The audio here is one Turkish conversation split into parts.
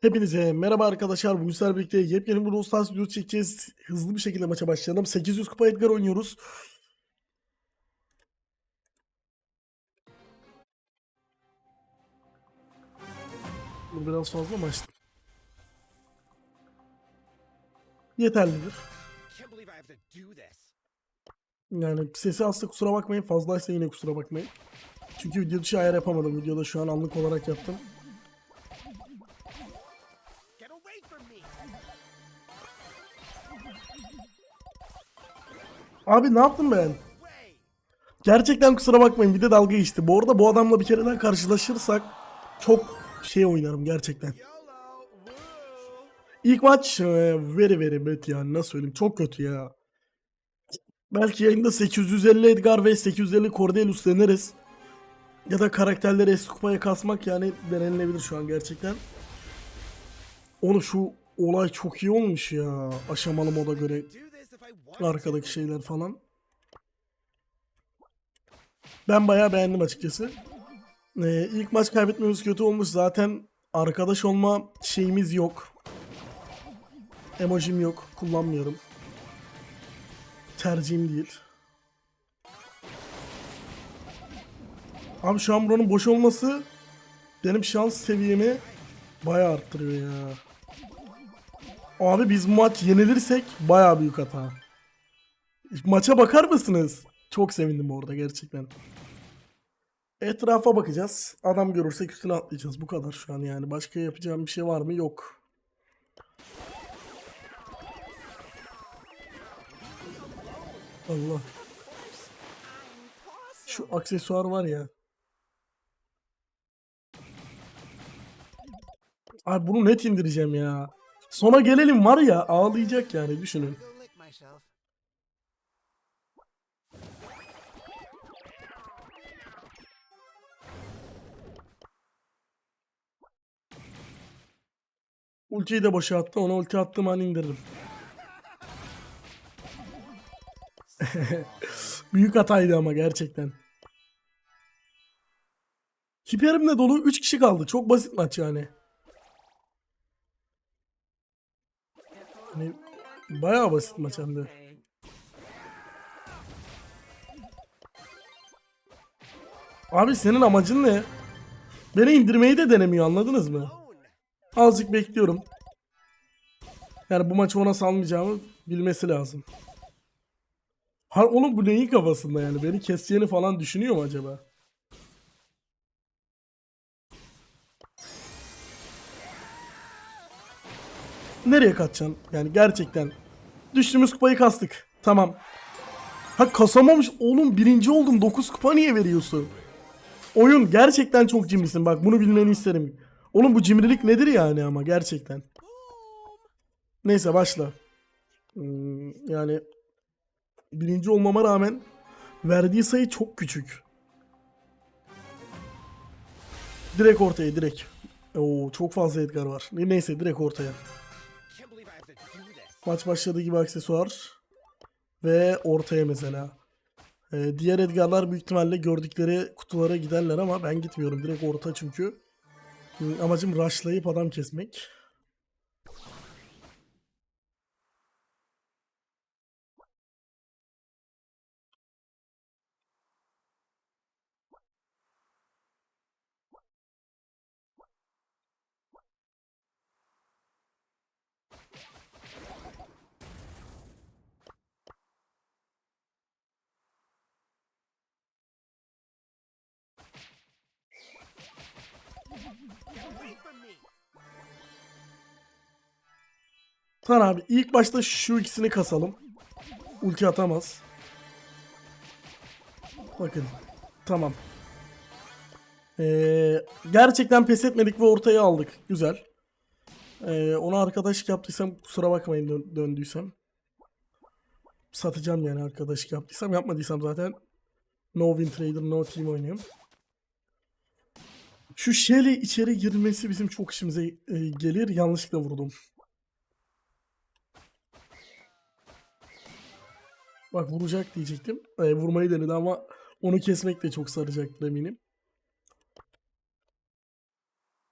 Hepinize merhaba arkadaşlar. Bu sizlerle birlikte yepyeni bir Stars videosu çekeceğiz. Hızlı bir şekilde maça başlayalım. 800 kupa Edgar oynuyoruz. Bu biraz fazla açtım? Yeterlidir. Yani sesi aslında kusura bakmayın. Fazlaysa yine kusura bakmayın. Çünkü video dışı ayar yapamadım. Videoda şu an anlık olarak yaptım. Abi ne yaptım ben? Gerçekten kusura bakmayın bir de dalga geçti. Bu arada bu adamla bir kere daha karşılaşırsak çok şey oynarım gerçekten. İlk maç very very bad yani nasıl söyleyeyim çok kötü ya. Belki yayında 850 Edgar ve 850 Cordelius deneriz. Ya da karakterleri eski kupaya kasmak yani denenilebilir şu an gerçekten. Onu şu olay çok iyi olmuş ya aşamalı moda göre Arkadaki şeyler falan. Ben bayağı beğendim açıkçası. Ee, ilk maç kaybetmemiz kötü olmuş. Zaten arkadaş olma şeyimiz yok. Emojim yok. Kullanmıyorum. Tercihim değil. Abi şu an buranın boş olması benim şans seviyemi bayağı arttırıyor ya. Abi biz maç yenilirsek bayağı büyük hata. Maça bakar mısınız? Çok sevindim orada gerçekten. Etrafa bakacağız. Adam görürsek üstüne atlayacağız. Bu kadar şu an yani. Başka yapacağım bir şey var mı? Yok. Allah. Şu aksesuar var ya. Abi bunu net indireceğim ya. Sona gelelim var ya ağlayacak yani düşünün. Ultiyi de boşa attı. Ona ulti attığım an indiririm. Büyük hataydı ama gerçekten. Hiperimle dolu 3 kişi kaldı. Çok basit maç yani. Hani bayağı basit maç hem de. Abi senin amacın ne? Beni indirmeyi de denemiyor anladınız mı? Azıcık bekliyorum. Yani bu maçı ona salmayacağımı bilmesi lazım. Ha oğlum bu neyin kafasında yani? Beni keseceğini falan düşünüyor mu acaba? Nereye kaçacaksın? Yani gerçekten. Düştüğümüz kupayı kastık. Tamam. Ha kasamamış. Oğlum birinci oldum. 9 kupa niye veriyorsun? Oyun gerçekten çok cimrisin. Bak bunu bilmeni isterim. Oğlum bu cimrilik nedir yani ama gerçekten. Neyse başla. Hmm, yani birinci olmama rağmen verdiği sayı çok küçük. Direkt ortaya direkt. Oo çok fazla Edgar var. Neyse direkt ortaya. Maç başladığı gibi aksesuar. Ve ortaya mesela. Ee, diğer Edgar'lar büyük ihtimalle gördükleri kutulara giderler ama ben gitmiyorum. Direkt orta çünkü. Hmm, Amacım rushlayıp adam kesmek. Tamam abi ilk başta şu ikisini kasalım. Ulti atamaz. Bakın. Tamam. Ee, gerçekten pes etmedik ve ortaya aldık. Güzel. Ee, ona arkadaşlık yaptıysam kusura bakmayın dön- döndüysem. Satacağım yani arkadaşlık yaptıysam. Yapmadıysam zaten no win trader no team oynuyorum. Şu Shelly içeri girmesi bizim çok işimize e, gelir. Yanlışlıkla vurdum. Bak vuracak diyecektim. E, vurmayı denedi ama onu kesmek de çok saracaktır eminim.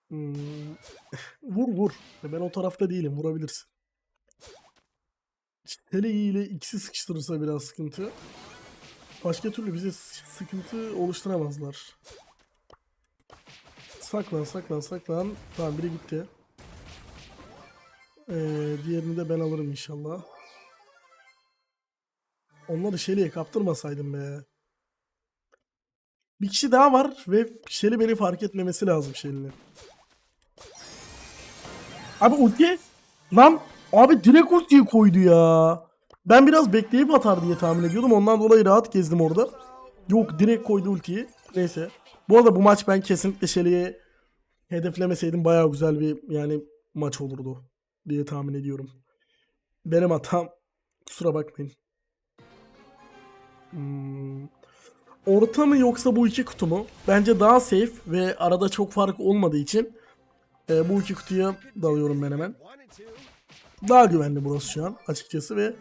Hmm. vur vur. Ben o tarafta değilim. Vurabilirsin. Hele ile ikisi sıkıştırırsa biraz sıkıntı. Başka türlü bize sıkıntı oluşturamazlar. Saklan saklan saklan. Tamam biri gitti. Ee, diğerini de ben alırım inşallah. Onları Shelly'e kaptırmasaydım be. Bir kişi daha var ve Shelly beni fark etmemesi lazım Shelly'nin. Abi ulti lan abi direkt ultiyi koydu ya. Ben biraz bekleyip atar diye tahmin ediyordum. Ondan dolayı rahat gezdim orada. Yok direkt koydu ultiyi. Neyse. Bu arada bu maç ben kesinlikle Shelly'e hedeflemeseydim bayağı güzel bir yani maç olurdu diye tahmin ediyorum. Benim hatam. Kusura bakmayın. Hmm. Orta mı yoksa bu iki kutu mu? Bence daha safe ve arada çok fark olmadığı için e, bu iki kutuya dalıyorum ben hemen. Daha güvenli burası şu an açıkçası ve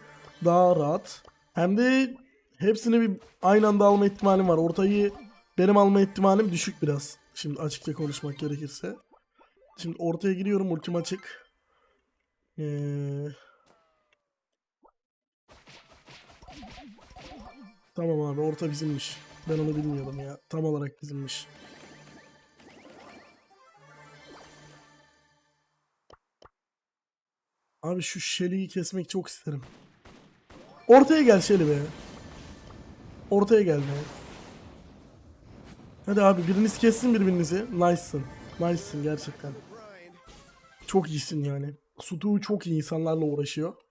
daha rahat. Hem de hepsini bir aynı anda alma ihtimalim var. Ortayı benim alma ihtimalim düşük biraz. Şimdi açıkça konuşmak gerekirse. Şimdi ortaya giriyorum ultim açık. Ee... Tamam abi orta bizimmiş. Ben onu bilmiyordum ya. Tam olarak bizimmiş. Abi şu Shelly'yi kesmek çok isterim. Ortaya gel Shelly be. Ortaya gel be. Hadi abi biriniz kessin birbirinizi. Nice'sın. Nice'sın gerçekten. Çok iyisin yani. Sutu çok iyi insanlarla uğraşıyor.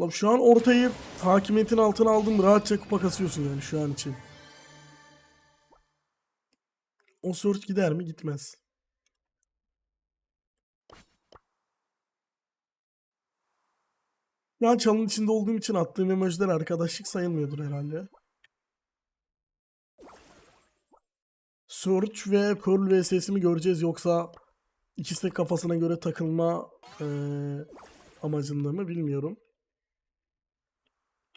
Lan şu an ortayı hakimiyetin altına aldım. Rahatça kupa kasıyorsun yani şu an için. O search gider mi? Gitmez. Şu an çalın içinde olduğum için attığım emojiler arkadaşlık sayılmıyordur herhalde. Search ve Pearl vs'si mi göreceğiz yoksa ikisi de kafasına göre takılma eee, amacında mı bilmiyorum.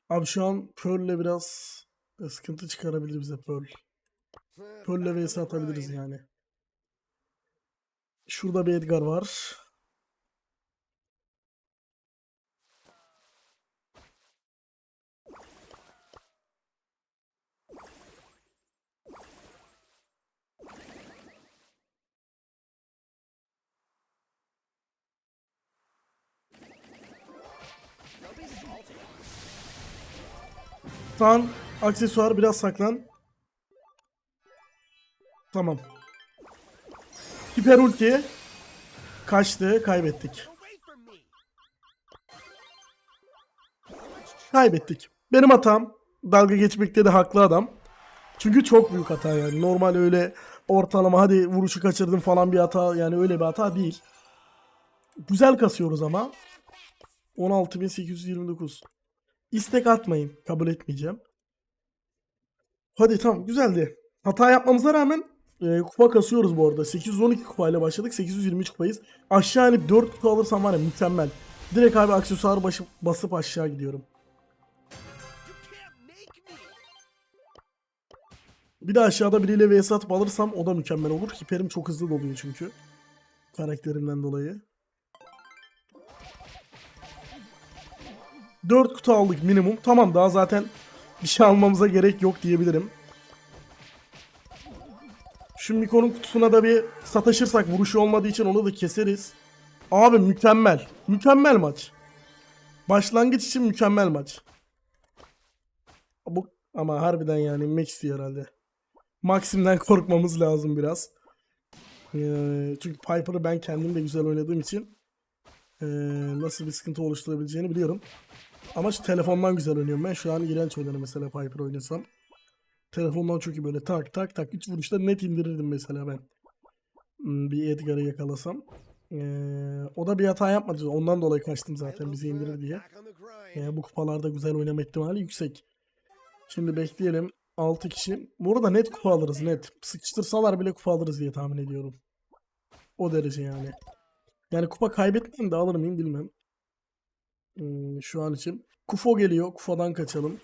Abi şu an Pearl'le biraz e, sıkıntı çıkarabilir bize Pearl. Pearl'le vs atabiliriz yani. Şurada bir Edgar var. Tan aksesuar biraz saklan. Tamam. Hiper ulti. Kaçtı. Kaybettik. Kaybettik. Benim hatam. Dalga geçmekte de haklı adam. Çünkü çok büyük hata yani. Normal öyle ortalama hadi vuruşu kaçırdım falan bir hata yani öyle bir hata değil. Güzel kasıyoruz ama. 16.829. İstek atmayın. Kabul etmeyeceğim. Hadi tamam güzeldi. Hata yapmamıza rağmen e, kupa kasıyoruz bu arada. 812 kupayla başladık. 823 kupayız. Aşağı inip 4 kupa alırsam var ya mükemmel. Direkt abi aksesuar başı, basıp aşağı gidiyorum. Bir de aşağıda biriyle vs atıp alırsam o da mükemmel olur. Hiperim çok hızlı doluyor çünkü. Karakterimden dolayı. 4 kutu aldık minimum. Tamam daha zaten bir şey almamıza gerek yok diyebilirim. Şu Miko'nun kutusuna da bir sataşırsak vuruşu olmadığı için onu da keseriz. Abi mükemmel. Mükemmel maç. Başlangıç için mükemmel maç. Bu ama harbiden yani Max'i herhalde. Maxim'den korkmamız lazım biraz. Ee, çünkü Piper'ı ben kendim de güzel oynadığım için ee, nasıl bir sıkıntı oluşturabileceğini biliyorum. Ama şu telefondan güzel oynuyorum ben. Şu an iğrenç oynarım mesela Piper oynasam. Telefondan çok iyi böyle tak tak tak 3 vuruşta net indirirdim mesela ben. Hmm, Bir Edgar'ı yakalasam. Ee, o da bir hata yapmadı. Ondan dolayı kaçtım zaten bizi indirir diye. Yani bu kupalarda güzel oynama ihtimali yüksek. Şimdi bekleyelim. 6 kişi. Bu arada net kupa alırız net. Sıkıştırsalar bile kupa alırız diye tahmin ediyorum. O derece yani. Yani kupa kaybetmem de alır mıyım bilmem. Hmm, şu an için. Kufo geliyor. Kufo'dan kaçalım.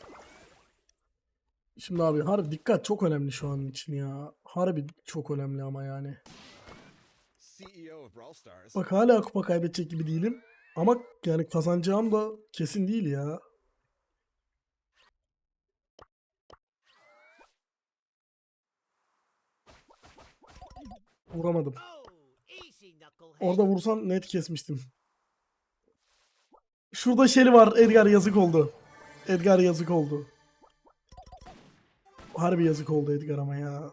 Şimdi abi harbi dikkat çok önemli şu an için ya. Harbi çok önemli ama yani. Stars. Bak hala kupa kaybedecek gibi değilim. Ama yani kazanacağım da kesin değil ya. Vuramadım. Oh. Orada vursam net kesmiştim. Şurada Shelly var. Edgar yazık oldu. Edgar yazık oldu. Harbi yazık oldu Edgar ama ya.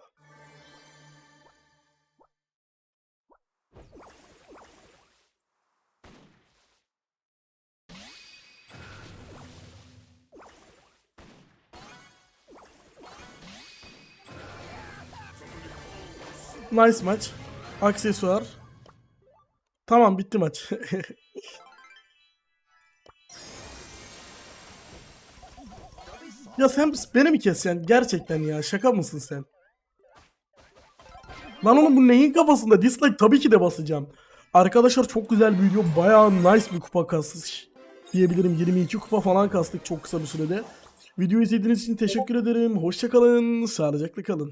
Nice maç. Aksesuar. Tamam bitti maç. ya sen beni mi keseceksin? Gerçekten ya şaka mısın sen? Lan oğlum bu neyin kafasında? Dislike tabii ki de basacağım. Arkadaşlar çok güzel bir video. Bayağı nice bir kupa kasış diyebilirim. 22 kupa falan kastık çok kısa bir sürede. Videoyu izlediğiniz için teşekkür ederim. Hoşçakalın. Sağlıcakla kalın.